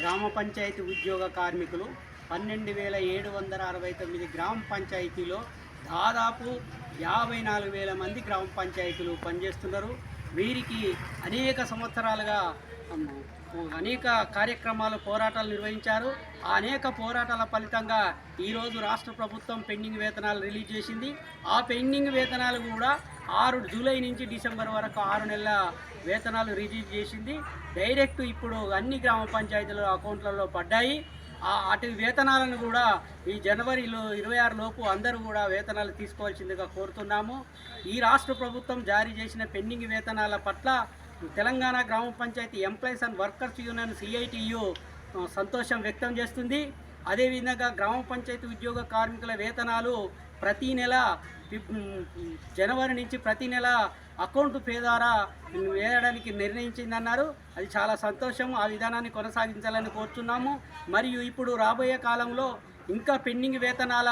గ్రామ పంచాయతీ ఉద్యోగ కార్మికులు పన్నెండు వేల ఏడు వందల అరవై తొమ్మిది గ్రామ పంచాయతీలో దాదాపు యాభై నాలుగు వేల మంది గ్రామ పంచాయతీలు పనిచేస్తున్నారు. వీరికి అనేక సంవత్సరాలుగా అనేక కార్యక్రమాలు పోరాటాలు నిర్వహించారు. ఆ అనేక పోరాటాల ఫలితంగా ఈరోజు రాష్ట్ర ప్రభుత్వం పెండింగ్ వేతనాలు రిలీజ్ చేసింది. ఆ పెండింగ్ వేతనాలు కూడా ఆరు జూలై నుంచి డిసెంబర్ వరకు ఆరు నెలల వేతనాలు రిలీజ్ చేసింది. డైరెక్ట్ ఇప్పుడు అన్ని గ్రామ పంచాయతీల అకౌంట్లలో పడ్డాయి. అటు వేతనాలను కూడా ఈ జనవరిలో ఇరవై ఆరు లోపు అందరూ కూడా వేతనాలు తీసుకోవాల్సిందిగా కోరుతున్నాము. ఈ రాష్ట్ర ప్రభుత్వం జారీ చేసిన పెండింగ్ వేతనాల పట్ల తెలంగాణ గ్రామ panchayat employees and workers union CITU సంతోషం వ్యక్తం చేస్తుంది. అదేవిధంగా గ్రామ పంచాయతీ ఉద్యోగ కార్మికుల వేతనాలు ప్రతి నెల జనవరి నుంచి ప్రతి నెల అకౌంట్ పే ద్వారా వేయడానికి నిర్ణయించిందన్నారు. అది చాలా సంతోషం ఆ విధానాన్ని కొనసాగించాలని కోరుతున్నాము మరియు ఇప్పుడు రాబోయే కాలంలో ఇంకా పెండింగ్ వేతనాల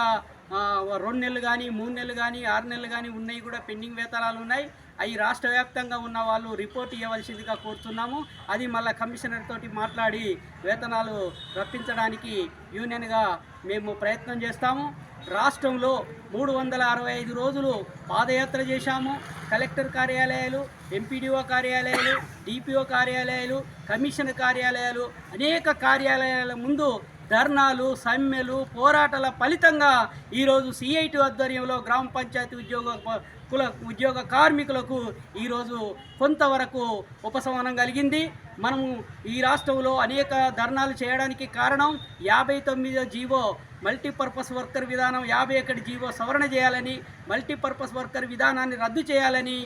రెండు నెలలు కానీ మూడు నెలలు కానీ ఆరు నెలలు కానీ ఉన్నాయి కూడా పెండింగ్ వేతనాలు ఉన్నాయి. అవి రాష్ట్ర వ్యాప్తంగా ఉన్న వాళ్ళు రిపోర్ట్ ఇవ్వవలసిందిగా కోరుతున్నాము అది మళ్ళీ కమిషనర్ తోటి మాట్లాడి వేతనాలు రప్పించడానికి యూనియన్గా మేము ప్రయత్నం చేస్తాము. రాష్ట్రంలో మూడు వందల అరవై ఐదు రోజులు పాదయాత్ర చేశాము. కలెక్టర్ కార్యాలయాలు ఎంపీడీఓ కార్యాలయాలు డిపిఓ కార్యాలయాలు కమిషన్ కార్యాలయాలు అనేక కార్యాలయాల ముందు ధర్నాలు సమ్మెలు పోరాటాల ఫలితంగా ఈరోజు సిఐటి ఆధ్వర్యంలో గ్రామ పంచాయతీ ఉద్యోగ కుల ఉద్యోగ కార్మికులకు ఈరోజు కొంతవరకు ఉపశమనం కలిగింది. మనము ఈ రాష్ట్రంలో అనేక ధర్నాలు చేయడానికి కారణం యాభై తొమ్మిదో జీవో మల్టీపర్పస్ వర్కర్ విధానం యాభై ఒకటి జీవో సవరణ చేయాలని మల్టీపర్పస్ వర్కర్ విధానాన్ని రద్దు చేయాలని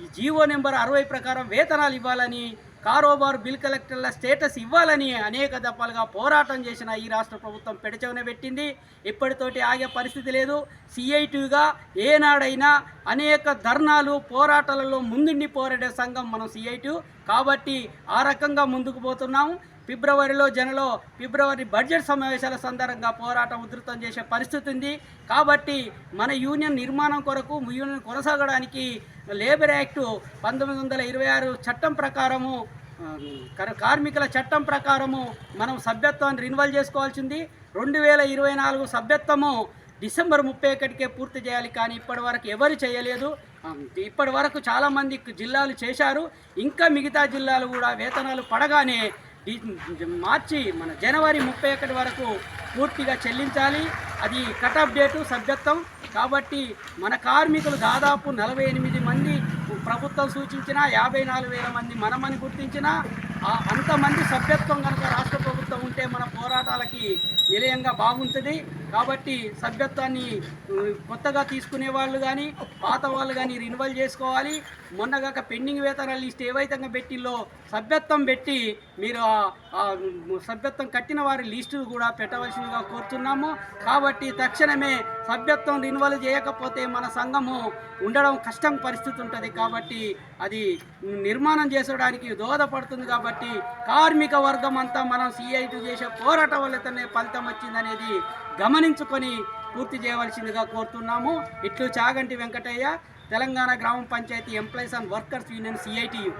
ఈ జీవో నెంబర్ అరవై ప్రకారం వేతనాలు ఇవ్వాలని కారోబార్ బిల్ కలెక్టర్ల స్టేటస్ ఇవ్వాలని అనేక దఫాలుగా పోరాటం చేసిన ఈ రాష్ట్ర ప్రభుత్వం పెడచవన పెట్టింది. ఇప్పటితోటి ఆగే పరిస్థితి లేదు. సిఐటిగా ఏనాడైనా అనేక ధర్నాలు పోరాటాలలో ముందుండి పోరాడే సంఘం మనం సిఐటి. కాబట్టి ఆ రకంగా ముందుకు పోతున్నాము ఫిబ్రవరిలో జనలో ఫిబ్రవరి బడ్జెట్ సమావేశాల సందర్భంగా పోరాటం ఉధృతం చేసే పరిస్థితి ఉంది. కాబట్టి మన యూనియన్ నిర్మాణం కొరకు యూనియన్ కొనసాగడానికి లేబర్ యాక్టు పంతొమ్మిది వందల ఇరవై ఆరు చట్టం ప్రకారము కార్మికుల చట్టం ప్రకారము మనం సభ్యత్వాన్ని రిన్యువల్ చేసుకోవాల్సింది రెండు వేల ఇరవై నాలుగు సభ్యత్వము డిసెంబర్ ముప్పై ఒకటికే పూర్తి చేయాలి కానీ ఇప్పటి వరకు ఎవరు చేయలేదు. ఇప్పటివరకు ఇప్పటి వరకు చాలామంది జిల్లాలు చేశారు. ఇంకా మిగతా జిల్లాలు కూడా వేతనాలు పడగానే మార్చి మన జనవరి ముప్పై ఒకటి వరకు పూర్తిగా చెల్లించాలి. అది కట్ ఆఫ్ డేటు సభ్యత్వం. కాబట్టి మన కార్మికులు దాదాపు నలభై ఎనిమిది మంది ప్రభుత్వం సూచించిన యాభై నాలుగు వేల మంది మనమని గుర్తించిన అంతమంది సభ్యత్వం కనుక రాష్ట్ర ప్రభుత్వం ఉంటే మన పోరాటాలకి నిలయంగా బాగుంటుంది. కాబట్టి సభ్యత్వాన్ని కొత్తగా తీసుకునే వాళ్ళు కానీ పాత వాళ్ళు కానీ రినివల్ చేసుకోవాలి. మొన్నగాక పెండింగ్ వేతనాల లిస్ట్ ఏవైతే పెట్టిల్లో సభ్యత్వం పెట్టి మీరు ఆ- సభ్యత్వం కట్టిన వారి లిస్టు కూడా పెట్టవలసిందిగా కోరుతున్నాము. కాబట్టి తక్షణమే సభ్యత్వం రినివల్ చేయకపోతే మన సంఘము ఉండడం కష్టం పరిస్థితి ఉంటుంది. కాబట్టి అది నిర్మాణం చేసడానికి దోహదపడుతుంది కాబట్టి కార్మిక వర్గం అంతా మనం సిఐటి చేసే పోరాటం వల్లతోనే ఫలితం వచ్చిందనేది గమనించుకొని పూర్తి చేయవలసిందిగా కోరుతున్నాము. ఇట్లు చాగంటి వెంకటయ్య తెలంగాణ గ్రామ panchayat employees and workers union CITU